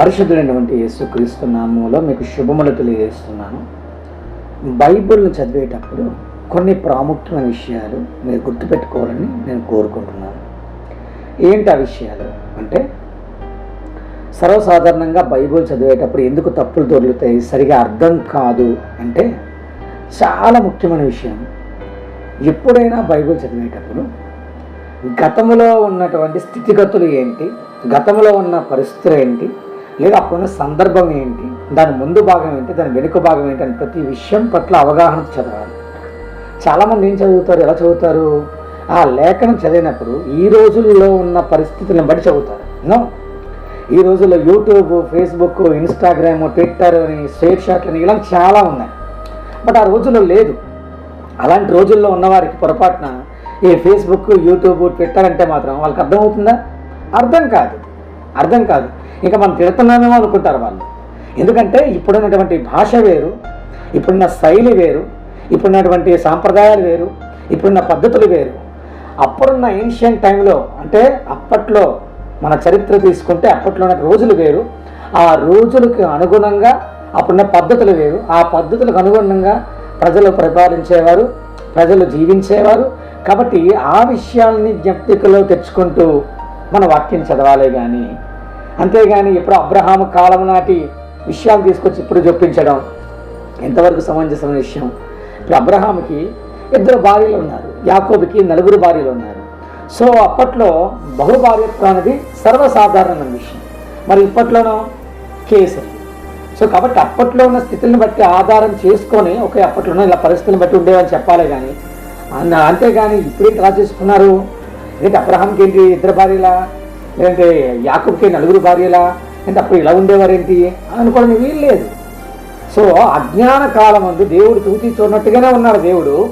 పరిశుద్ధులైనటువంటి యేసుక్రీస్తు నామంలో మీకు శుభములు తెలియజేస్తున్నాను. బైబిల్ను చదివేటప్పుడు కొన్ని ప్రాముఖ్యమైన విషయాలు మీరు గుర్తుపెట్టుకోవాలని నేను కోరుకుంటున్నాను. ఏంటి ఆ విషయాలు? అంటే సర్వసాధారణంగా బైబిల్ చదివేటప్పుడు ఎందుకు తప్పులు దొరుకుతాయి? సరిగా అర్థం కాదు అంటే చాలా ముఖ్యమైన విషయం. ఎప్పుడైనా బైబిల్ చదివేటప్పుడు గతంలో ఉన్నటువంటి స్థితిగతులు ఏంటి? గతంలో ఉన్న పరిస్థితులు ఏంటి? లేదా అప్పుడున్న సందర్భం ఏంటి? దాని ముందు భాగం ఏంటి? దాని వెనుక భాగం ఏంటి? అని ప్రతి విషయం పట్ల అవగాహన చదవాలి. చాలామంది ఏం చదువుతారు? ఎలా చదువుతారు? ఆ లేఖనం చదివినప్పుడు ఈ రోజుల్లో ఉన్న పరిస్థితులను బట్టి చదువుతారు. నో. ఈ రోజుల్లో యూట్యూబ్ ఫేస్బుక్ ఇన్స్టాగ్రామ్ ట్విట్టర్ అని స్ట్రేట్ షాట్లని ఇలా చాలా ఉన్నాయి. బట్ ఆ రోజుల్లో లేదు. అలాంటి రోజుల్లో ఉన్నవారికి పొరపాటున ఈ ఫేస్బుక్ యూట్యూబ్ ట్విట్టర్ అంటే మాత్రం వాళ్ళకి అర్థమవుతుందా? అర్థం కాదు. అర్థం కాదు. ఇంకా మనం తిడుతున్నామేమో అనుకుంటారు వాళ్ళు. ఎందుకంటే ఇప్పుడున్నటువంటి భాష వేరు ఇప్పుడున్న శైలి వేరు ఇప్పుడున్నటువంటి సాంప్రదాయాలు వేరు ఇప్పుడున్న పద్ధతులు వేరు. అప్పుడున్న ఏన్షియంట్ టైంలో అంటే అప్పట్లో మన చరిత్ర తీసుకుంటే అప్పట్లో ఉన్న రోజులు వేరు. ఆ రోజులకు అనుగుణంగా అప్పుడున్న పద్ధతులు వేరు. ఆ పద్ధతులకు అనుగుణంగా ప్రజలు పరిపాలించేవారు ప్రజలు జీవించేవారు. కాబట్టి ఆ విషయాల్ని జ్ఞప్తికలో తెచ్చుకుంటూ మన వాక్యం చదవాలే కానీ అంతేగాని ఇప్పుడు అబ్రహాము కాలం నాటి విషయాలు తీసుకొచ్చి ఇప్పుడు చొప్పించడం ఎంతవరకు సమంజసమైన విషయం. ఇప్పుడు అబ్రహాముకి ఇద్దరు భార్యలు ఉన్నారు. యాకోబుకి నలుగురు భార్యలు ఉన్నారు. సో అప్పట్లో బహుభార్యత్వం అనేది సర్వసాధారణమైన విషయం. మరి ఇప్పట్లోనో కేసు. సో కాబట్టి అప్పట్లో ఉన్న స్థితిని బట్టి ఆధారం చేసుకొని ఓకే అప్పట్లో ఉన్న ఇలా పరిస్థితులను బట్టి ఉండేవని చెప్పాలి కానీ అంతేగాని ఇప్పుడే డ్రా చేసుకున్నారు? ఏంటి అబ్రహాంకి ఏంటి ఇద్దరు భార్యలా? లేదంటే యాకబ్కి నలుగురు భార్యలా? అంటే అప్పుడు ఇలా ఉండేవారేంటి? అనుకోవడం వీలు లేదు. సో అజ్ఞాన కాలం అందు దేవుడు చూచి చూడనట్టుగానే ఉన్నాడు దేవుడు.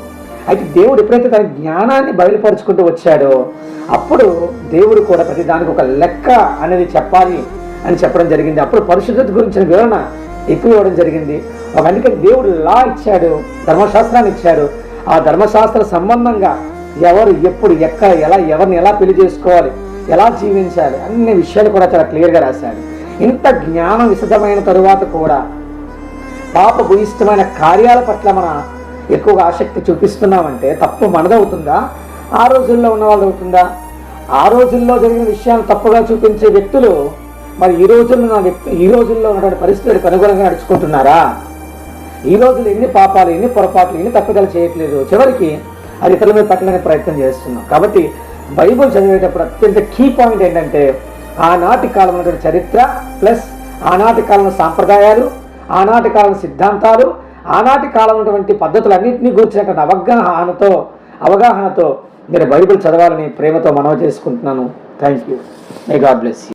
అయితే దేవుడు ఎప్పుడైతే తన జ్ఞానాన్ని బయలుపరుచుకుంటూ వచ్చాడో అప్పుడు దేవుడు కూడా ప్రతి దానికి ఒక లెక్క అనేది చెప్పాలి అని చెప్పడం జరిగింది. అప్పుడు పరిశుద్ధత గురించిన వివరణ ఎక్కువ ఇవ్వడం జరిగింది. ఒక అందుకని దేవుడు లా ఇచ్చాడు ధర్మశాస్త్రాన్ని ఇచ్చాడు. ఆ ధర్మశాస్త్ర సంబంధంగా ఎవరు ఎప్పుడు ఎక్కడ ఎలా ఎవరిని ఎలా పెళ్ళి చేసుకోవాలి ఎలా జీవించాలి అన్ని విషయాలు కూడా చాలా క్లియర్గా రాశాడు. ఇంత జ్ఞానం విశదమైన తరువాత కూడా పాప భూయిష్టమైన కార్యాల పట్ల మన ఎక్కువగా ఆసక్తి చూపిస్తున్నామంటే తప్పు మనదవుతుందా? ఆ రోజుల్లో ఉన్న వాళ్ళు అవుతుందా? ఆ రోజుల్లో జరిగిన విషయాలు తప్పుగా చూపించే వ్యక్తులు మరి ఈ రోజుల్లో నా వ్యక్తి ఈ రోజుల్లో ఉన్నటువంటి పరిస్థితులకు అనుగుణంగా నడుచుకుంటున్నారా? ఈ రోజులు ఎన్ని పాపాలు ఎన్ని పొరపాట్లు ఎన్ని తప్పుదలు చేయట్లేదు? చివరికి అది ఇతరుల మీద పెట్టడానికి ప్రయత్నం చేస్తున్నాం. కాబట్టి బైబుల్ చదివేటప్పుడు అత్యంత కీ పాయింట్ ఏంటంటే ఆనాటి కాలంలో చరిత్ర ప్లస్ ఆనాటి కాలం సాంప్రదాయాలు ఆనాటి కాలం సిద్ధాంతాలు ఆనాటి కాలం ఉన్నటువంటి పద్ధతులన్నింటినీ గురించినటువంటి అవగాహనతో అవగాహనతో మీరు బైబిల్ చదవాలని ప్రేమతో మనవి చేసుకుంటున్నాను. Thank you may God bless you